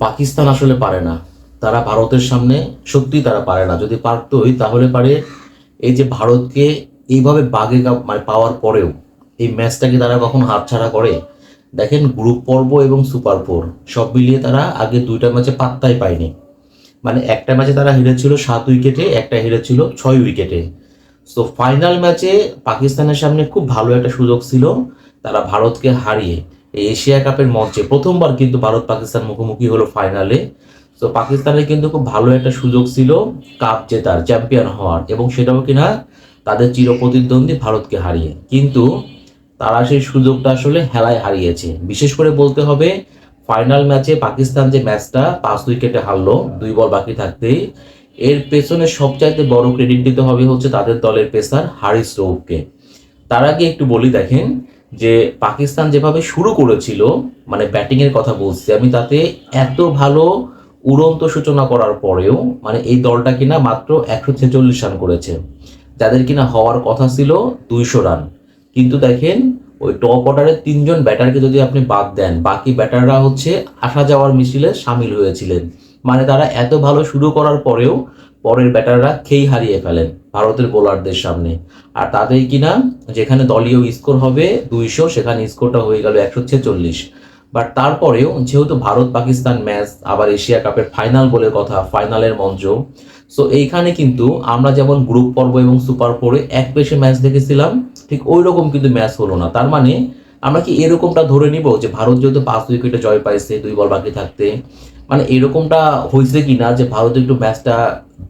পাকিস্তান আসলে পারে না। তারা ভারতের সামনে সত্যি তারা পারে না। যদি পারতই, তাহলে পারে এই যে ভারতকে এইভাবে বাগে মানে পাওয়ার পরেও এই ম্যাচটাকে তারা কখন হাতছাড়া করে। দেখেন গ্রুপ পর্ব এবং সুপার ফোর, সব মিলিয়ে তারা আগে দুইটা ম্যাচে পাত্তাই পায়নি। মানে একটা ম্যাচে তারা হেরেছিল সাত উইকেটে, একটা হেরেছিল ছয় উইকেটে। সো ফাইনাল ম্যাচে পাকিস্তানের সামনে খুব ভালো একটা সুযোগ ছিল তারা ভারতকে হারিয়ে। এশিয়া কাপের মঞ্চে। প্রথমবার কিন্তু ভারত পাকিস্তান মুখোমুখি হলো ফাইনালে। তো পাকিস্তানের কিন্তু খুব ভালো একটা সুযোগ ছিল কাপ জেতার, চ্যাম্পিয়ন হওয়ার। এবং সেটাও কিনা তাদের চিরপ্রতিদ্বন্দ্বী ভারতকে হারিয়ে। কিন্তু তারা সেই সুযোগটা আসলে হেলায় হারিয়েছে। বিশেষ করে বলতে হবে, ফাইনাল ম্যাচে পাকিস্তান যে ম্যাচটা, পাঁচ উইকেটে হারলো, দুই বল বাকি থাকতেই। এর পেছনে সবচাইতে বড় ক্রেডিট দিতে হবে হচ্ছে তাদের দলের পেসার হারিস রৌফকে। তার আগে একটু বলি দেখেন যে পাকিস্তান যেভাবে শুরু করেছিল মানে ব্যাটিং এর কথা বলছি আমি, তাতে এত ভালো উড়ন্ত সূচনা করার পরেও মানে এই দলটা কিনা মাত্র একশো ছেচল্লিশ রান করেছে। যাদের কিনা হওয়ার কথা ছিল দুইশো রান। কিন্তু দেখেন, ওই টপ অর্ডারের তিনজন ব্যাটারকে যদি আপনি বাদ দেন, বাকি ব্যাটাররা হচ্ছে আসা যাওয়ার মিছিলে সামিল হয়েছিলেন। মানে তারা এত ভালো শুরু করার পরেও পরের ব্যাটাররা খেই হারিয়ে ফেলেন। ভারতের বোলারদের সামনে। আর তাদের কিনা, যেখানে দলীয় স্কোর হবে দুইশো, সেখানে স্কোরটা হয়ে গেল একশো ছেচল্লিশ। বাট তারপরেও যেহেতু ভারত পাকিস্তান ম্যাচ আবার এশিয়া কাপের ফাইনাল বলে কথা ফাইনালের মঞ্চ সো এইখানে কিন্তু আমরা যেমন গ্রুপ পর্ব এবং সুপার ফোরে এক পেশে ম্যাচ দেখেছিলাম, ঠিক ওই রকম কিন্তু ম্যাচ হলো না। তার মানে আমরা কি এরকমটা ধরে নিব যে ভারত যেহেতু পাঁচ উইকেটে জয় পাইছে, দুই বল বাকি থাকতে মানে এরকমটা হয়েছে কি না যে ভারত একটু ম্যাচটা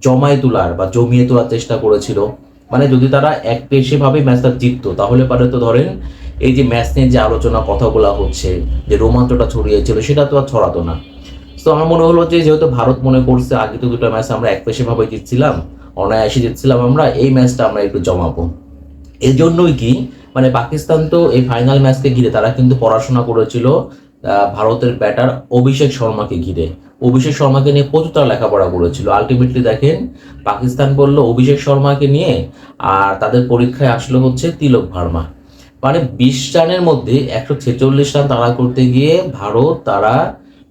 জমায়ে তোলার বা জমিয়ে তোলার চেষ্টা করেছিল? মানে যদি তারা এক পেশে ভাবে ম্যাচটা জিততো, তাহলে পারে তো ধরেন এই যে ম্যাচ নিয়ে যে আলোচনা কথাগুলো হচ্ছে, যে রোমাঞ্চটা ছড়িয়েছিল, সেটা তো আর ছড়াতো না। তো আমার মনে হলো যে যেহেতু ভারত মনে করছে, আগে তো দুটো ম্যাচ আমরা এক পেশে ভাবে জিতছিলাম, অনায়াসে জিতছিলাম আমরা, এই ম্যাচটা আমরা একটু জমাবো। এই জন্যই কি মানে পাকিস্তান তো এই ফাইনাল ম্যাচকে ঘিরে তারা কিন্তু পড়াশোনা করেছিল ভারতের ব্যাটার অভিষেক শর্মাকে ঘিরে। অভিষেক শর্মাকে নিয়ে প্রচুর তারা লেখাপড়া করেছিল। আলটিমেটলি দেখেন, পাকিস্তান বলল অভিষেক শর্মাকে নিয়ে আর তাদের পরীক্ষায় আসলো হচ্ছে তিলক ভার্মা। মানে বিশ রানের মধ্যে একশো ছেচল্লিশ রান তাড়া করতে গিয়ে ভারত তারা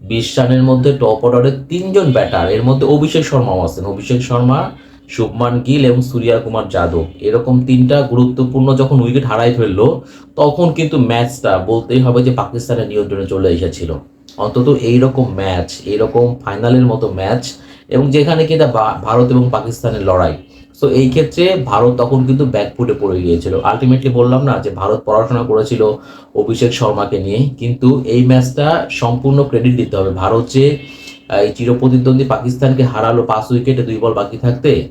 বিশ রানের মধ্যে টপ অর্ডারের তিনজন ব্যাটার এর মধ্যে অভিষেক শর্মাও আছেন। অভিষেক শর্মা শুভমান গিল এবং সূর্যা কুমার যাদব। এরকম তিনটা গুরুত্বপূর্ণ যখন উইকেট হারাই ফেলল তখন কিন্তু ম্যাচটা বলতেই হবে যে পাকিস্তানের নিয়ন্ত্রণে চলে এসেছিল। অন্তত এইরকম ম্যাচ এইরকম ফাইনালের মতো ম্যাচ এবং যেখানে কিনা ভারত এবং পাকিস্তানের লড়াই। সো এই ক্ষেত্রে ভারত তখন কিন্তু ব্যাকফুটে পড়ে গিয়েছিল। আলটিমেটলি বললাম না যে ভারত পড়াশোনা করেছিল অভিষেক শর্মাকে নিয়ে কিন্তু এই ম্যাচটা সম্পূর্ণ ক্রেডিট দিতে হবে। ভারত যে এই চিরপ্রতিদ্বন্দ্বী পাকিস্তানকে হারালো পাঁচ উইকেটে দুই বল বাকি থাকতে।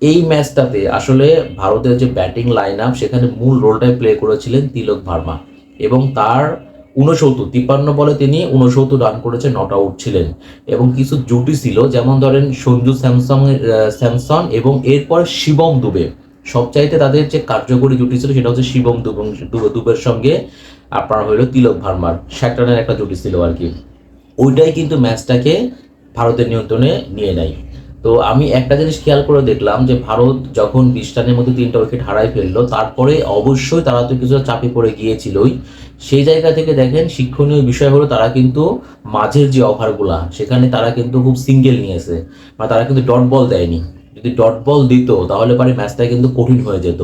এই ম্যাচটাতে আসলে ভারতের যে ব্যাটিং লাইন আপ সেখানে মূল রোলটাই প্লে করেছিলেন তিলক ভার্মা। এবং তার উনসত্তর তিপ্পান্ন বলে তিনি উনসত্তর রান করেছে নট আউট ছিলেন। এবং কিছু জুটি ছিল, যেমন ধরেন সঞ্জু স্যামসং স্যামসন এবং এরপর শিবম দুবে। সবচাইতে তাদের যে কার্যকরী জুটি ছিল, সেটা হচ্ছে শিবম দুবে দুবে- দুবের সঙ্গে আপনার হইল তিলক ভার্মার। ষাট একটা জুটি ছিল আর কি। ওইটাই কিন্তু ম্যাচটাকে ভারতের নিয়ন্ত্রণে নিয়ে নেয়। তো আমি একটা জিনিস খেয়াল করে দেখলাম যে ভারত যখন বিশ রানের মধ্যে তিনটা উইকেট হারাই ফেলল, তারপরে অবশ্যই তারা তো কিছুটা চাপে পড়ে গিয়েছিলই। সেই জায়গা থেকে দেখেন শিক্ষণীয় বিষয় হলো তারা কিন্তু মাঝের যে ওভারগুলা, সেখানে তারা কিন্তু খুব সিঙ্গেল নিয়েছে। বা তারা কিন্তু ডট বল দেয়নি। যদি ডট বল দিত, তাহলে পারে ম্যাচটা কিন্তু কঠিন হয়ে যেত।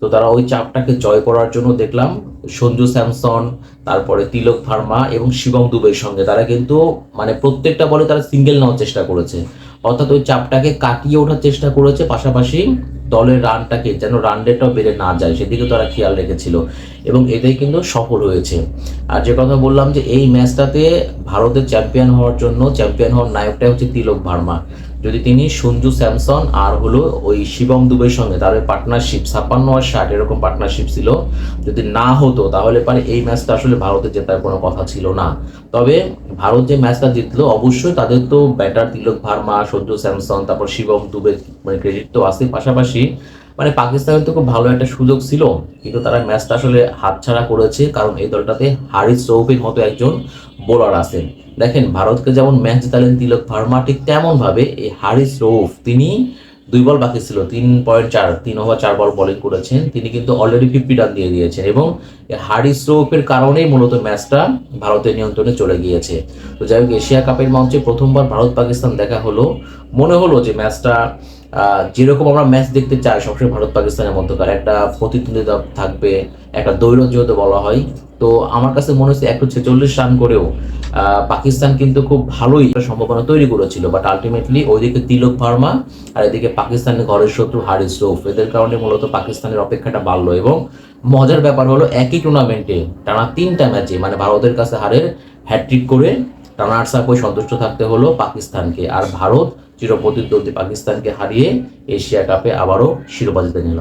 তো তারা ওই চাপটাকে জয় করার জন্য দেখলাম সঞ্জু স্যামসন, তারপরে তিলক ভার্মা এবং শিবম দুবের সঙ্গে। তারা কিন্তু মানে প্রত্যেকটা বলে তারা সিঙ্গেল নেওয়ার চেষ্টা করেছে। অর্থাৎ ওই চাপটাকে কাটিয়ে ওঠার চেষ্টা করেছে, পাশাপাশি দলের রানটাকে যেন রান রেটটাও বেড়ে না যায় সেদিকে তারা খেয়াল রেখেছিল। এবং এটাই কিন্তু সফল হয়েছে। আর যে কথা বললাম যে, এই ম্যাচটাতে ভারতের চ্যাম্পিয়ন হওয়ার জন্য চ্যাম্পিয়ন হওয়ার নায়কটাই হচ্ছে তিলক ভার্মা। যদি তিনি সঞ্জু স্যামসন আর হলো ওই শিবম দুবের সঙ্গে তাদের পার্টনারশিপ ছাপ্পান্ন আর ষাট এরকম পার্টনারশিপ ছিল, যদি না হতো, তাহলে পারে এই ম্যাচটা আসলে ভারতের জেতার কোনো কথা ছিল না। তবে ভারত যে ম্যাচটা জিতলো, অবশ্যই তাদের তো ব্যাটার তিলক ভার্মা, সঞ্জু স্যামসন, তারপর শিবম দুবের মানে ক্রেডিট তো আছে পাশাপাশি মানে পাকিস্তানের তো খুব ভালো একটা সুযোগ ছিল, কিন্তু তারা ম্যাচটা আসলে হাতছাড়া করেছে, কারণ এই দলটাতে হারিস রৌফের মতো একজন বোলার আছেন। দেখেন, ভারতকে যেমন ম্যাচ জেতালেন তিলক ভার্মা, ঠিক তেমন ভাবে এই হারিস রৌফ তিনি দুই বল বাকি ছিল, তিন পয়েন্ট চার, তিন ওভার চার বল বোলিং করেছেন, তিনি কিন্তু অলরেডি ফিফটি রান দিয়ে দিয়েছেন এবং হার্ডি স্ট্রোপের কারণেই মূলত ম্যাচটা ভারতের নিয়ন্ত্রণে চলে গিয়েছে। তো যাই হোক, এশিয়া কাপের মঞ্চে প্রথমবার ভারত পাকিস্তান দেখা হলো। মনে হলো যে ম্যাচটা যেরকম আমরা ম্যাচ দেখতে চাই, সবসময় ভারত পাকিস্তানের মধ্যকার একটা প্রতিদ্বন্দ্বিতা থাকবে, একটা দৈরথ যেহেতু বলা হয়। তো আমার কাছে মনে হচ্ছে একশো ছেচল্লিশ রান করেও পাকিস্তান কিন্তু খুব ভালোই সম্ভাবনা তৈরি করেছিল। বাট আলটিমেটলি ওইদিকে তিলক ভার্মা আর এদিকে পাকিস্তানের ঘরের শত্রু হারিস রৌফ। এদের কারণে মূলত পাকিস্তানের অপেক্ষাটা বাড়লো এবং মজার ব্যাপার হলো, একই টুর্নামেন্টে টানা তিনটা ম্যাচে মানে ভারতের কাছে হারের হ্যাট্রিক করে টানা আট সাপোয় সন্তুষ্ট থাকতে হলো পাকিস্তানকে। আর ভারত চিরপ্রতিদ্বন্দ্বী পাকিস্তানকে হারিয়ে এশিয়া কাপে আবারও শিরোপা জিতে নিল।